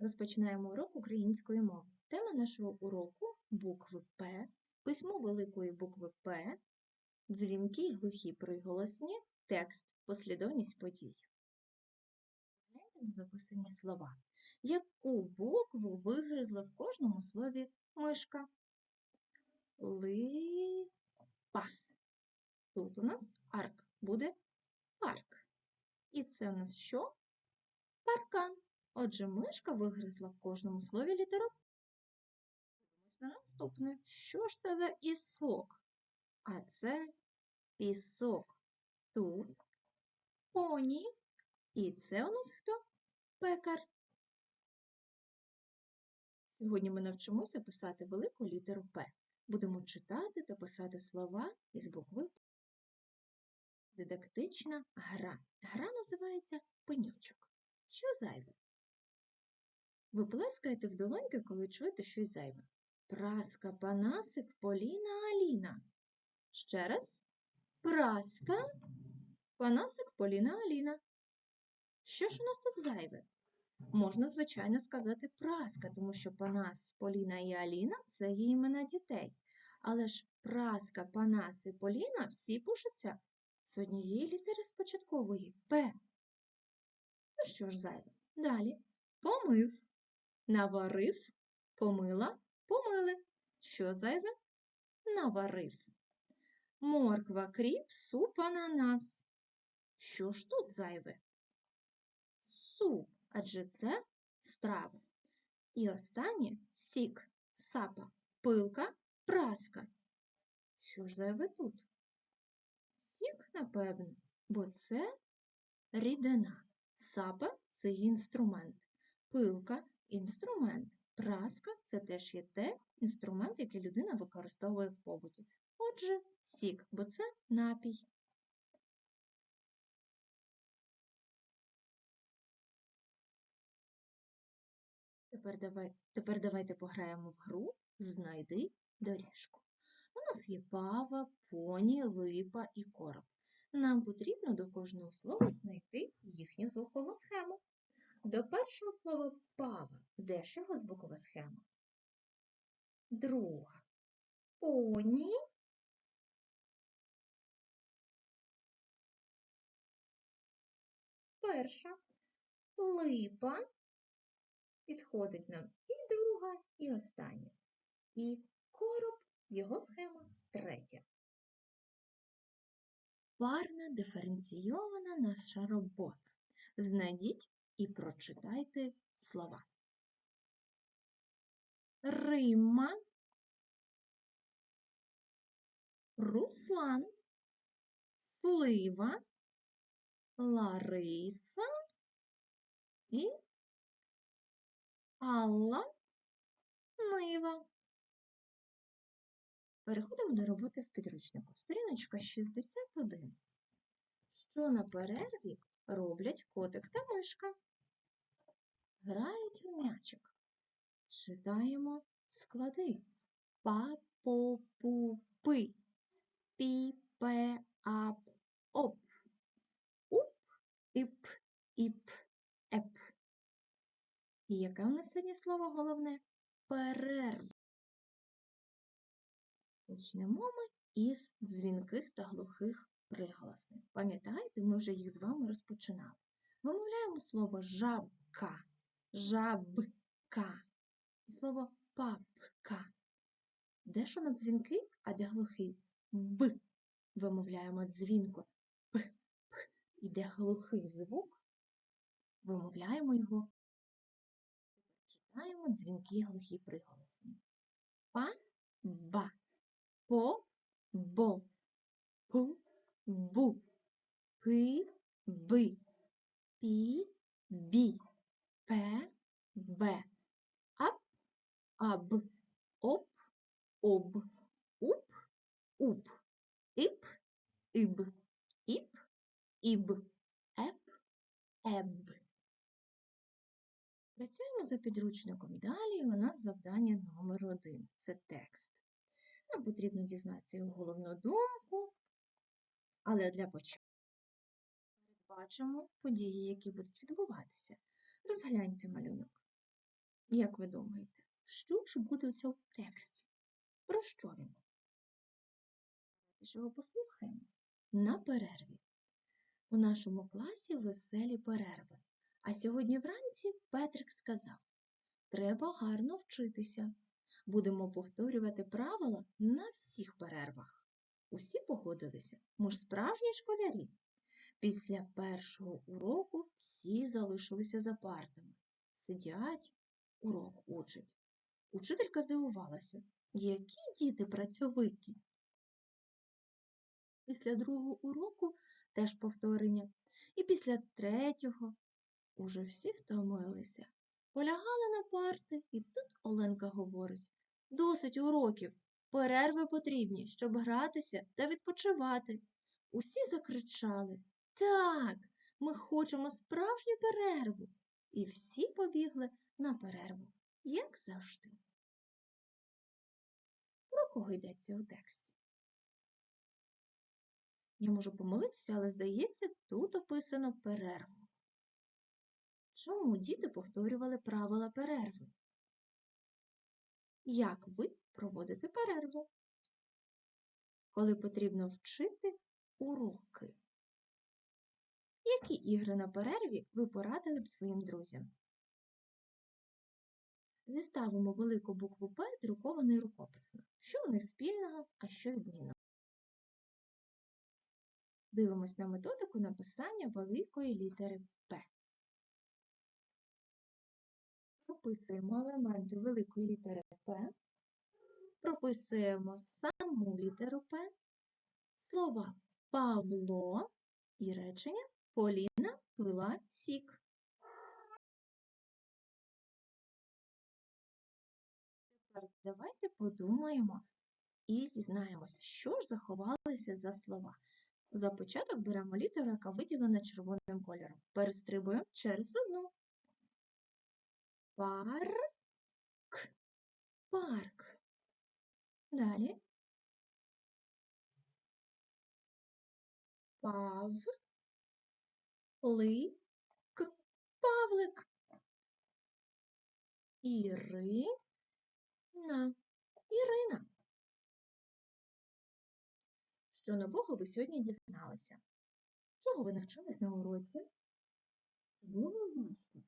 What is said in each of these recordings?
Розпочинаємо урок української мови. Тема нашого уроку букви П, письмо великої букви П, дзвінки глухі приголосні, текст, послідовність подій. Гляньте на записані слова. Яку букву вигризла в кожному слові мишка? Липа. Тут у нас арк буде парк. І це у нас що? Паркан. Отже, мишка вигризла в кожному слові літеру. Дивимось на наступне. Що ж це за ісок? А це пісок. Тут поні. І це у нас хто? Пекар. Сьогодні ми навчимося писати велику літеру П. Будемо читати та писати слова із букви П. Дидактична гра. Гра називається пеньочок. Що зайве? Ви плескаєте в долоньки, коли чуєте щось зайве. Праска, Панасик, Поліна, Аліна. Ще раз. Праска, Панасик, Поліна, Аліна. Що ж у нас тут зайве? Можна, звичайно, сказати праска, тому що Панас, Поліна і Аліна це є імена дітей. Але ж праска, Панас і Поліна всі пишуться з однієї літери з початкової П. Ну що ж зайве? Далі. Помив. Наварив, помила, помили. Що зайве? Наварив. Морква, кріп, суп, ананас. Що ж тут зайве? Суп, адже це страва. І останнє сік, сапа, пилка, праска. Що ж зайве тут? Сік, напевно, бо це рідина. Сапа це інструмент. Пилка інструмент. Праска це теж є те інструмент, який людина використовує в побуті. Отже, сік, бо це напій. Тепер, давай, тепер давайте пограємо в гру Знайди доріжку. У нас є пава, поні, липа і короб. Нам потрібно до кожного слова знайти їхню звукову схему. До першого слова пава. Де ж його звукова схема? Друга. Поні. Перша. Липа. Підходить нам і друга, і остання. І короб, його схема третя. Парна диференційована наша робота. Знайдіть і прочитайте слова. Римма, Руслан, Слива, Лариса і Алла Нива. Переходимо до роботи в підручнику. Сторіночка 61. Що на перерві роблять котик та мишка? Грають у м'ячик. Читаємо склади. Па-по-пу-пи. Пі-пе-ап. Оп. Уп, іп, іп, еп. І яке у нас сьогодні слово головне? Перерва. Почнемо ми із дзвінких та глухих приголосних. Пам'ятаєте, ми вже їх з вами розпочинали. Вимовляємо слово жабка, жабка. І слово папка. Де у нас дзвінки, а де глухий? Б. Вимовляємо дзвінко. П. П. І де глухий звук, вимовляємо його. Читаємо дзвінки глухі приголосні. Па, ба по, бо, пу, бу, пи, би, пі, бі, пе, бе, ап, аб, оп, об, уп, уп, іп, іб, іп, іб, еп, еб. Працюємо за підручником. Далі у нас завдання номер один це текст. Нам потрібно дізнатися його головну думку, але для початку передбачимо події, які будуть відбуватися. Розгляньте малюнок. Як ви думаєте, що ж буде у цьому тексті? Про що він? Його послухаємо. На перерві. У нашому класі веселі перерви. А сьогодні вранці Петрик сказав: Треба гарно вчитися. Будемо повторювати правила на всіх перервах. Усі погодилися, ми ж справжні школярі. Після першого уроку всі залишилися за партами. Сидять, урок учать. Учителька здивувалася, які діти працьовиті. Після другого уроку теж повторення, і після третього уже всі втомилися. Полягали на парти, і тут Оленка говорить досить уроків, перерви потрібні, щоб гратися та відпочивати. Усі закричали Так, ми хочемо справжню перерву. І всі побігли на перерву, як завжди. Про кого йдеться у тексті? Я можу помилитися, але здається, тут описано перерву. Чому діти повторювали правила перерви? Як ви проводите перерву? Коли потрібно вчити уроки? Які ігри на перерві ви порадили б своїм друзям? Зіставимо велику букву П друкований рукописно. Що у них спільного, а що відмінного? Дивимось на методику написання великої літери П. Прописуємо елементи великої літери П, прописуємо саму літеру П, слова Павло і речення Поліна пила сік. Тепер давайте подумаємо і дізнаємося, що ж заховалося за слова. За початок беремо літеру, яка виділена червоним кольором. Перестрибуємо через одну. Парк. Парк. Далі. Пав. Лик. Павлик. Ірина. Ірина. Що нового ви сьогодні дізналися? Чого ви навчились на уроці? Чи було важко?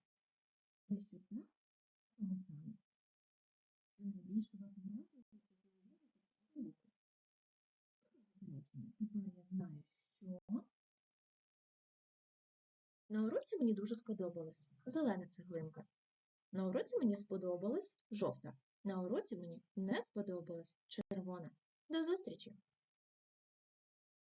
Дещо так, саме саме. Що найбільше вас вразило, це. Тепер я знаю, що. На уроці мені дуже сподобалась зелена цеглинка. На уроці мені сподобалась жовта. На уроці мені не сподобалась червона. До зустрічі!